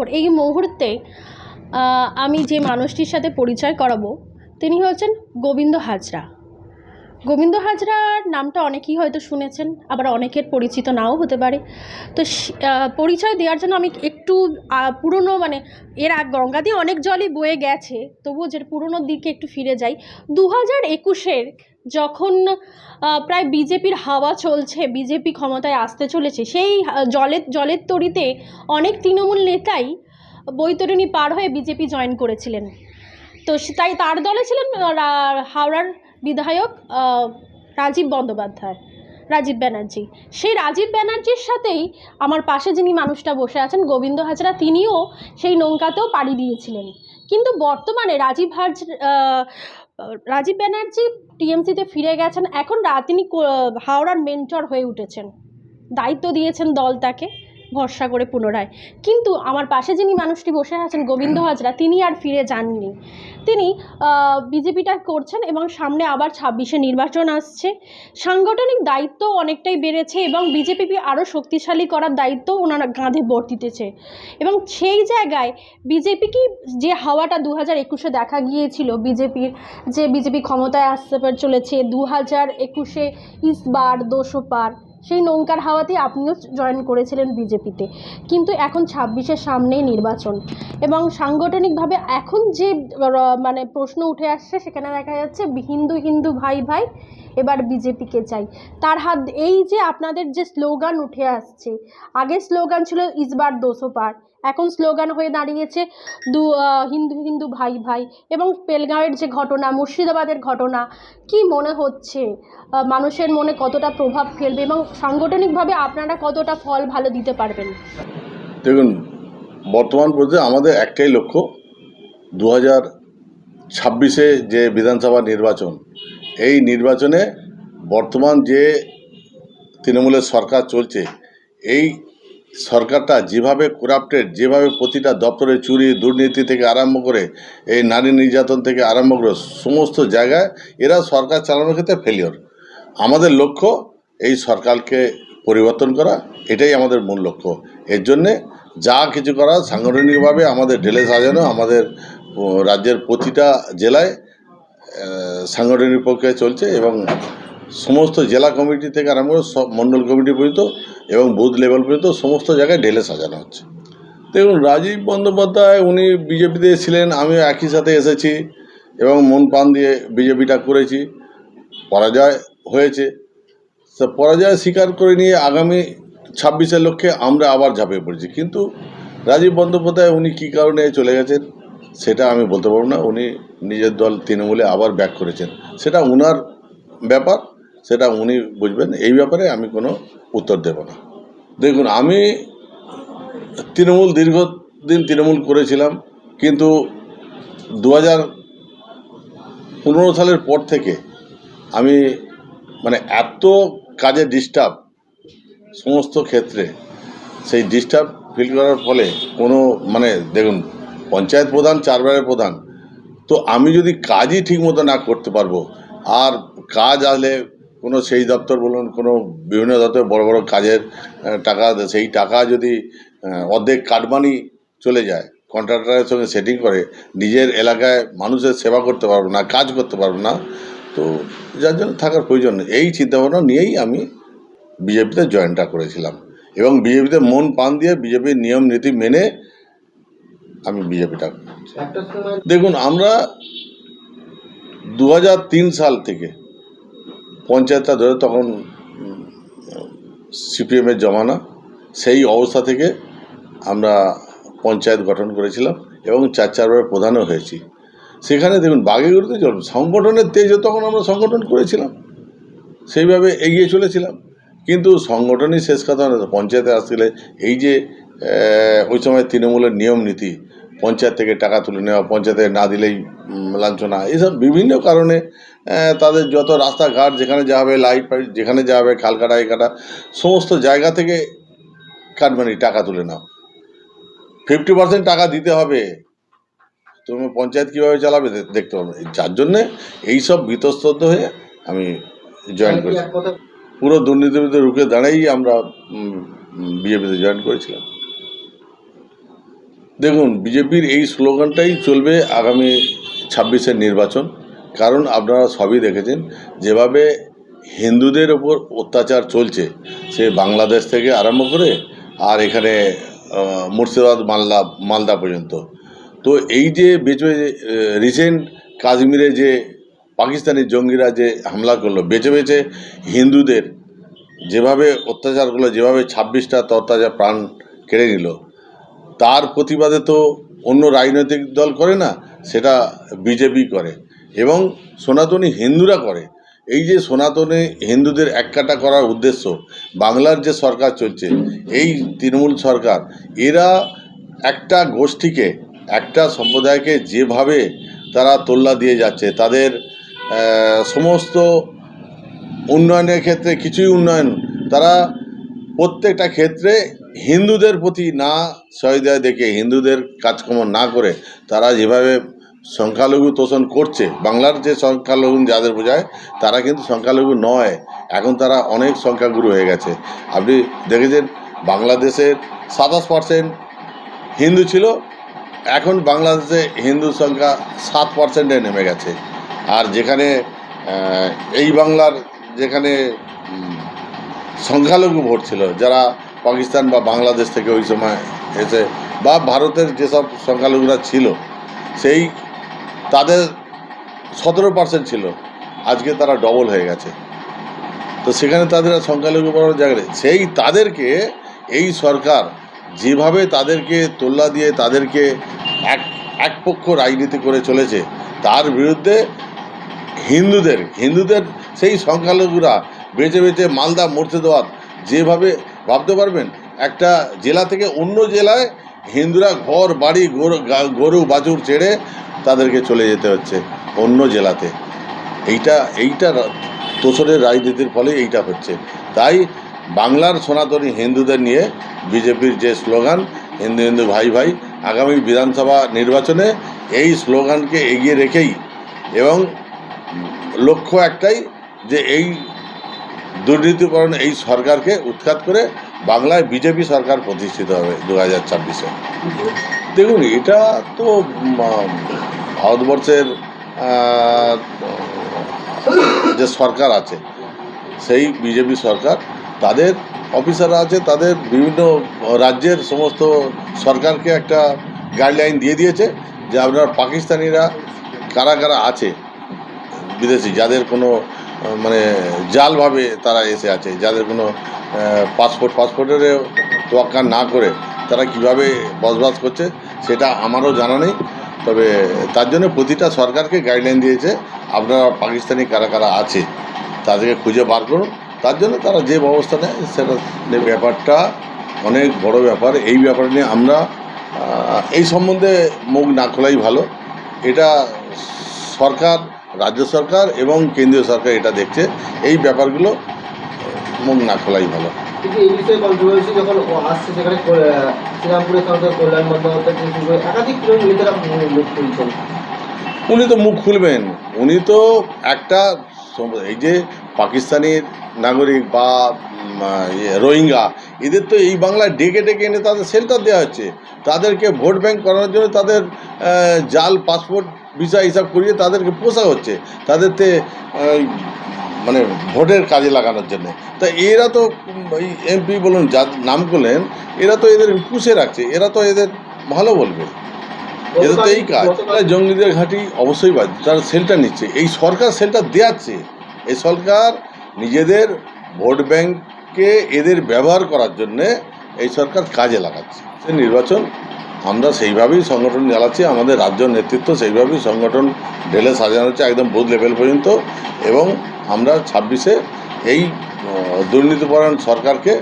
খবর এই মুহূর্তে আমি যে মানুষটির সাথে পরিচয় করাবো তিনি হচ্ছেন গোবিন্দ হাজরা। গোবিন্দ হাজরার নামটা অনেকেই হয়তো শুনেছেন, আবার অনেকের পরিচিত নাও হতে পারে। তো পরিচয় দেওয়ার জন্য আমি একটু পুরনো মানে এর আগ, গঙ্গা দিয়ে অনেক জলই বয়ে গেছে, তবুও যে পুরনোর দিকে একটু ফিরে যাই। দু হাজার একুশের যখন প্রায় বিজেপির হাওয়া চলছে, বিজেপি ক্ষমতায় আসতে চলেছে, সেই জলের জলের তরিতে অনেক তৃণমূল নেতাই বৈতরণী পার হয়ে বিজেপি জয়েন করেছিলেন। তো তাই তার দলে ছিলেন হাওড়ার বিধায়ক রাজীব বন্দ্যোপাধ্যায়, রাজীব ব্যানার্জি। সেই রাজীব ব্যানার্জির সাথেই আমার পাশে যিনি মানুষটা বসে আছেন, গোবিন্দ হাজরা, তিনিও সেই নৌকাতেও পাড়ি দিয়েছিলেন। কিন্তু বর্তমানে রাজীব হাজ রাজীব ব্যানার্জি টিএমসিতে ফিরে গেছেন। এখন তিনি হাওড়ার মেন্টর হয়ে উঠেছেন। দায়িত্ব দিয়েছেন দল তাকে ভরসা করে পুনরায়। কিন্তু আমার পাশে যিনি মানুষটি বসে আছেন, গোবিন্দ হাজরা, তিনি আর ফিরে যাননি। তিনি বিজেপিটা করছেন এবং সামনে আবার ছাব্বিশে নির্বাচন আসছে। সাংগঠনিক দায়িত্ব অনেকটাই বেড়েছে এবং বিজেপি আরও শক্তিশালী করার দায়িত্ব ওনারা কাঁধে বর্তিতেছে এবং সেই জায়গায় বিজেপি কি যে হাওয়াটা দু হাজার একুশে দেখা গিয়েছিল, বিজেপির যে বিজেপি ক্ষমতায় আসতে চলেছে দু হাজার একুশে ইসবার দোষো পার সেই নৌকার হাওয়াতেই আপনিও জয়েন করেছিলেন বিজেপিতে। কিন্তু এখন ছাব্বিশের সামনেই নির্বাচন এবং সাংগঠনিকভাবে এখন যে মানে প্রশ্ন উঠে আসছে সেখানে দেখা যাচ্ছে হিন্দু হিন্দু ভাই ভাই এবার বিজেপিকে চাই। তার হাত, এই যে আপনাদের যে স্লোগান উঠে আসছে আগে স্লোগান ছিল ইসবার দোষো পার। এখন স্লোগান হয়ে দাঁড়িয়েছে দু হিন্দু হিন্দু ভাই ভাই এবং পেলগাঁওয়ের যে ঘটনা, মুর্শিদাবাদের ঘটনা, কি মনে হচ্ছে? মানুষের মনে কতটা প্রভাব ফেলবে এবং সাংগঠনিকভাবে আপনারা কতটা ফল ভালো দিতে পারবেন? দেখুন, বর্তমান পর্যায়ে আমাদের একটাই লক্ষ্য, দু হাজার ছাব্বিশে যে বিধানসভা নির্বাচন, এই নির্বাচনে বর্তমান যে তৃণমূলের সরকার চলছে, এই সরকারটা যেভাবে করাপ্টেড যেভাবে প্রতিটা দপ্তরে চুরি, দুর্নীতি থেকে আরম্ভ করে এই নারী নির্যাতন থেকে আরম্ভ করে সমস্ত জায়গায় এরা সরকার চালানোর ক্ষেত্রে ফেলিওর আমাদের লক্ষ্য এই সরকারকে পরিবর্তন করা, এটাই আমাদের মূল লক্ষ্য। এর জন্যে যা কিছু করা সাংগঠনিকভাবে আমাদের ঢেলে সাজানো, আমাদের রাজ্যের প্রতিটা জেলায় সাংগঠনিক প্রক্রিয়া চলছে এবং সমস্ত জেলা কমিটি থেকে আরম্ভ করে সব মণ্ডল কমিটি পর্যন্ত এবং বুথ লেভেল পর্যন্ত সমস্ত জায়গায় ঢেলে সাজানো হচ্ছে। দেখুন, রাজীব বন্দ্যোপাধ্যায় উনি বিজেপিতে ছিলেন, আমিও একই সাথে এসেছি এবং মন প্রাণ দিয়ে বিজেপিটা করেছি। পরাজয় হয়েছে। তো পরাজয় স্বীকার করে নিয়ে আগামী ছাব্বিশের লক্ষ্যে আমরা আবার ঝাঁপিয়ে পড়েছি। কিন্তু রাজীব বন্দ্যোপাধ্যায় উনি কী কারণে চলে গেছেন সেটা আমি বলতে পারব না। উনি নিজের দল তৃণমূলে আবার ব্যাক করেছেন। সেটা উনার ব্যাপার। সেটা উনি বুঝবেন। এই ব্যাপারে আমি কোনো উত্তর দেব না। দেখুন, আমি তৃণমূল দীর্ঘদিন তৃণমূল করেছিলাম, কিন্তু দু পনেরো সালের পর থেকে আমি মানে এত কাজে ডিস্টার্ব সমস্ত ক্ষেত্রে, সেই ডিস্টার্ব ফিল করার ফলে কোনো মানে দেখুন, পঞ্চায়েত প্রধান, চারবারের প্রধান, তো আমি যদি কাজই ঠিক মতো না করতে পারব, আর কাজ আসলে কোনো সেই দপ্তর বলুন কোনো বিভিন্ন দপ্তর বড় বড় কাজের টাকা সেই টাকা যদি অর্ধেক কাটমানি চলে যায় কন্ট্রাক্টরের সঙ্গে সেটিং করে নিজের এলাকায় মানুষের সেবা করতে পারব না কাজ করতে পারব না তো যার জন্য থাকার প্রয়োজন নেই। এই চিন্তাভাবনা নিয়েই আমি বিজেপিতে জয়েনটা করেছিলাম। এবং বিজেপিতে মন পান দিয়ে বিজেপির নিয়ম নীতি মেনে আমি বিজেপিটা দেখুন আমরা দু হাজার তিন সাল থেকে পঞ্চায়েতটা ধরে তখন সিপিএমের জমানা, সেই অবস্থা থেকে আমরা পঞ্চায়েত গঠন করেছিলাম এবং চার চারবার প্রধানও হয়েছি। সেখানে দেখুন বাগেগুড়িতে চল সংগঠনের তেজে তখন আমরা সংগঠন করেছিলাম। সেইভাবে এগিয়ে চলেছিলাম। কিন্তু সংগঠনই শেষ কথা পঞ্চায়েতে আসলে এই যে ওই সময় তৃণমূলের নিয়ম নীতি পঞ্চায়েত থেকে টাকা তুলে নেওয়া, পঞ্চায়েতে না দিলেই লাঞ্ছনা। এসব বিভিন্ন কারণে তাদের যত রাস্তাঘাট, যেখানে যা হবে লাইট ফাইট, যেখানে যা হবে খাল কাটা এ কাটা সমস্ত জায়গা থেকে কাটমানি টাকা তুলে নাও। ফিফটি পার্সেন্ট টাকা দিতে হবে। তুমি পঞ্চায়েত কীভাবে চালাবে দেখতে হবে। যার জন্যে এইসব বিতস্তত হয়ে আমি জয়েন কি করেছি। এক কথা পুরো দুর্নীতিবিরুদ্ধে রুখে দাঁড়াই আমরা বিজেপিতে জয়েন করেছিলাম। দেখুন, বিজেপির এই স্লোগানটাই চলবে আগামী ছাব্বিশের নির্বাচন। কারণ আপনারা সবই দেখেছেন, যেভাবে হিন্দুদের ওপর অত্যাচার চলছে, সে বাংলাদেশ থেকে আরম্ভ করে আর এখানে মুর্শিদাবাদ, মালদা মালদা পর্যন্ত। তো এই যে বেঁচে রিসেন্ট কাশ্মীরে যে পাকিস্তানি জঙ্গিরা যে হামলা করল, বেছে বেছে হিন্দুদের যেভাবে অত্যাচার করল যেভাবে ছাব্বিশটা তরতাজা প্রাণ কেড়ে নিল তার প্রতিবাদে তো অন্য রাজনৈতিক দল করে না, সেটা বিজেপি করে এবং সনাতনী হিন্দুরা করে। এই যে সনাতনী হিন্দুদের এককাটা করার উদ্দেশ্য, বাংলার যে সরকার চলছে, এই তৃণমূল সরকার, এরা একটা গোষ্ঠীকে, একটা সম্প্রদায়কে যেভাবে তারা তোল্লা দিয়ে যাচ্ছে, তাদের সমস্ত উন্নয়নের ক্ষেত্রে কিছুই উন্নয়ন, তারা প্রত্যেকটা ক্ষেত্রে হিন্দুদের প্রতি না সহৃদয় দেখে হিন্দুদের কাজকর্ম না করে তারা যেভাবে সংখ্যালঘু তোষণ করছে, বাংলার যে সংখ্যালঘু যাদের বোঝায়, তারা কিন্তু সংখ্যালঘু নয়। এখন তারা অনেক সংখ্যাগুরু হয়ে গেছে। আপনি দেখেছেন বাংলাদেশের সাতাশ পার্সেন্ট হিন্দু ছিল, এখন বাংলাদেশে হিন্দু সংখ্যা সাত পার্সেন্টে নেমে গেছে। আর যেখানে এই বাংলার যেখানে সংখ্যালঘু ভোট ছিল, যারা পাকিস্তান বা বাংলাদেশ থেকে ওই সময় এসে বা ভারতের যেসব সংখ্যালঘুরা ছিল, সেই তাদের সতেরো পার্সেন্ট ছিল। আজকে তারা ডবল হয়ে গেছে। তো সেখানে তাদের সংখ্যালঘু বড় জায়গায় সেই তাদেরকে, এই সরকার যেভাবে তাদেরকে তোল্লা দিয়ে তাদেরকে এক একপক্ষ রাজনীতি করে চলেছে, তার বিরুদ্ধে হিন্দুদের হিন্দুদের সেই সংখ্যালঘুরা বেছে বেছে মালদা মুর্শিদাবাদ যেভাবে ভাবতে পারবেন, একটা জেলা থেকে অন্য জেলায় হিন্দুরা ঘর, বাড়ি গরু, বাছুর ছেড়ে তাদেরকে চলে যেতে হচ্ছে অন্য জেলাতে। এইটা এইটা তোষরের রাজনীতির ফলে এইটা হচ্ছে। তাই বাংলার সনাতনী হিন্দুদের নিয়ে বিজেপির যে স্লোগান, হিন্দু হিন্দু ভাই ভাই, আগামী বিধানসভা নির্বাচনে এই স্লোগানকে এগিয়ে রেখেই এবং লক্ষ্য একটাই যে এই দুর্নীতিকরণ এই সরকারকে উৎখাত করে বাংলায় বিজেপি সরকার প্রতিষ্ঠিত হবে দু হাজার ছাব্বিশে। দেখুন, এটা তো ভারতবর্ষের যে সরকার আছে, সেই বিজেপি সরকার, তাদের অফিসাররা আছে, তাদের বিভিন্ন রাজ্যের সমস্ত সরকারকে একটা গাইডলাইন দিয়ে দিয়েছে যে আপনার পাকিস্তানিরা কারা কারা আছে, বিদেশি, যাদের কোনো মানে জালভাবে তারা এসে আছে। যাদের কোনো পাসপোর্ট পাসপোর্টের তোয়াক্কা না করে তারা কীভাবে বসবাস করছে সেটা আমারও জানা নেই। তবে তার জন্য প্রতিটা সরকারকে গাইডলাইন দিয়েছে, আপনারা পাকিস্তানি কারা কারা আছে তাদেরকে খুঁজে বার করুন। তার জন্য তারা যে ব্যবস্থা নেয় সেটা ব্যাপারটা অনেক বড় ব্যাপার। এই ব্যাপার নিয়ে আমরা এই সম্বন্ধে মুখ না খোলাই ভালো। এটা সরকার রাজ্য সরকার এবং কেন্দ্রীয় সরকার এটা দেখছে। এই ব্যাপারগুলো মুখ না খোলাই ভালো। কিন্তু এই বিষয়ে কন্ট্রোভার্সি যখন আসছে সেখানে শ্রীরামপুরের সাংসদ কল্যাণ বন্দ্যোপাধ্যায় থেকে শুরু করে একাধিক নেতারা মুখ খুলছেন। উনি তো মুখ খুলবেন। উনি তো একটা এই যে পাকিস্তানের নাগরিক বা ইয়ে, রোহিঙ্গা এদের তো এই বাংলায় ডেকে ডেকে এনে তাদের শেল্টার দেওয়া হচ্ছে। তাদেরকে ভোট ব্যাংক করানোর জন্য তাদের জাল পাসপোর্ট ভিসা হিসাব করিয়ে তাদেরকে পোষা হচ্ছে তাদেরতে মানে ভোটের কাজে লাগানোর জন্য। তা এরা তো এই এমপি বলুন যা নাম করলেন এরা তো এদের পুষে রাখছে এরা তো এদের ভালো বলবে। এদের তো এই কাজ। জঙ্গলিদের ঘাঁটি অবশ্যই বাদ তারা সেলটা নিচ্ছে। এই সরকার সেলটা দেওয়াচ্ছে এই সরকার নিজেদের ভোট ব্যাংককে এদের ব্যবহার করার জন্যে এই সরকার কাজে লাগাচ্ছে। সে নির্বাচন আমরা সেইভাবেই সংগঠন চালাচ্ছি, আমাদের রাজ্য নেতৃত্ব সেইভাবেই সংগঠন ঢেলে সাজানো হচ্ছে একদম বুথ লেভেল পর্যন্ত এবং আমরা ছাব্বিশে এই দুর্নীতিপরায়ণ সরকারকে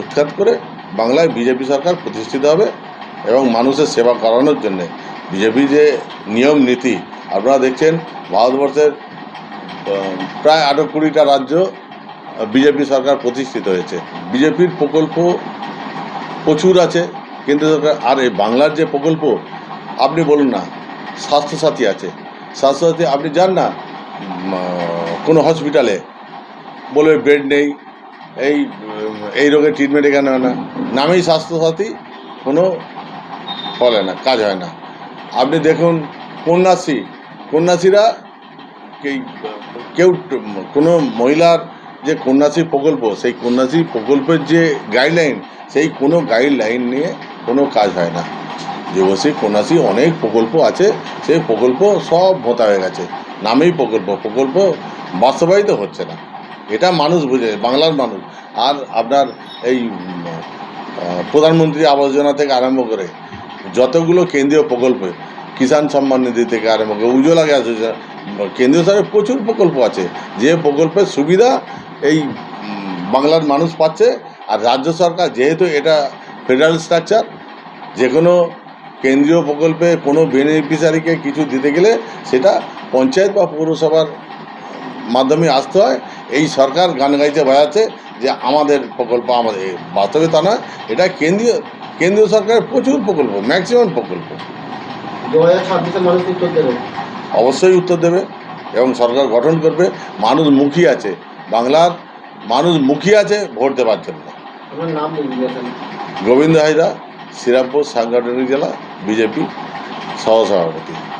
উৎখাত করে বাংলায় বিজেপি সরকার প্রতিষ্ঠিত হবে এবং মানুষের সেবা করানোর জন্যে। বিজেপি যে নিয়ম নীতি, আপনারা দেখছেন ভারতবর্ষের প্রায় আরও কুড়িটা রাজ্য বিজেপি সরকার প্রতিষ্ঠিত হয়েছে। বিজেপির প্রকল্প প্রচুর আছে। কেন্দ্র সরকার আর এই বাংলার যে প্রকল্প, আপনি বলুন না, স্বাস্থ্যসাথী আছে। স্বাস্থ্যসাথী, আপনি যান না কোনো হসপিটালে বলবে বেড নেই, এই এই রোগের ট্রিটমেন্ট এখানে হয় না। নামেই স্বাস্থ্যসাথী, কোনো ফলে না, কাজ হয় না। আপনি দেখুন, কন্যাশ্রী, কন্যাশ্রীরা কেউ, কোনো মহিলার যে কন্যাশ্রী প্রকল্প, সেই কন্যাশ্রী প্রকল্পের যে গাইডলাইন সেই কোনো গাইডলাইন নিয়ে কোনো কাজ হয় না। যুবশ্রী কন্যাশ্রী অনেক প্রকল্প আছে, সেই প্রকল্প সব ভোতা হয়ে গেছে। নামেই প্রকল্প প্রকল্প বাস্তবায়িত হচ্ছে না। এটা মানুষ বুঝে, বাংলার মানুষ। আর আপনার এই প্রধানমন্ত্রী আবাস যোজনা থেকে আরম্ভ করে যতগুলো কেন্দ্রীয় প্রকল্প, কিষাণ সম্মান নিধি থেকে আরম্ভ করে, উজ্জ্বলা গ্যাস যোজনা, কেন্দ্রীয় সরকারের প্রচুর প্রকল্প আছে। যে প্রকল্পের সুবিধা এই বাংলার মানুষ পাচ্ছে, আর রাজ্য সরকার যেহেতু এটা ফেডারেল স্ট্রাকচার যে কোনো কেন্দ্রীয় প্রকল্পে কোনো বেনিফিশিয়ারিকে কিছু দিতে গেলে সেটা পঞ্চায়েত বা পৌরসভার মাধ্যমে আসতে হয়। এই সরকার গান গাইতে বাজাচ্ছে যে আমাদের প্রকল্প আমাদের বাস্তবে তা নয় এটা কেন্দ্রীয় কেন্দ্রীয় সরকারের প্রচুর প্রকল্প ম্যাক্সিমাম প্রকল্প। অবশ্যই উত্তর দেবে এবং সরকার গঠন করবে। মানুষ মুখী আছে। বাংলার মানুষ মুখী আছে ভোট দেওয়ার জন্য। আপনার নাম গোবিন্দ হাজরা শ্রীরামপুর সাংগঠনিক জেলা বিজেপি সহসভাপতি।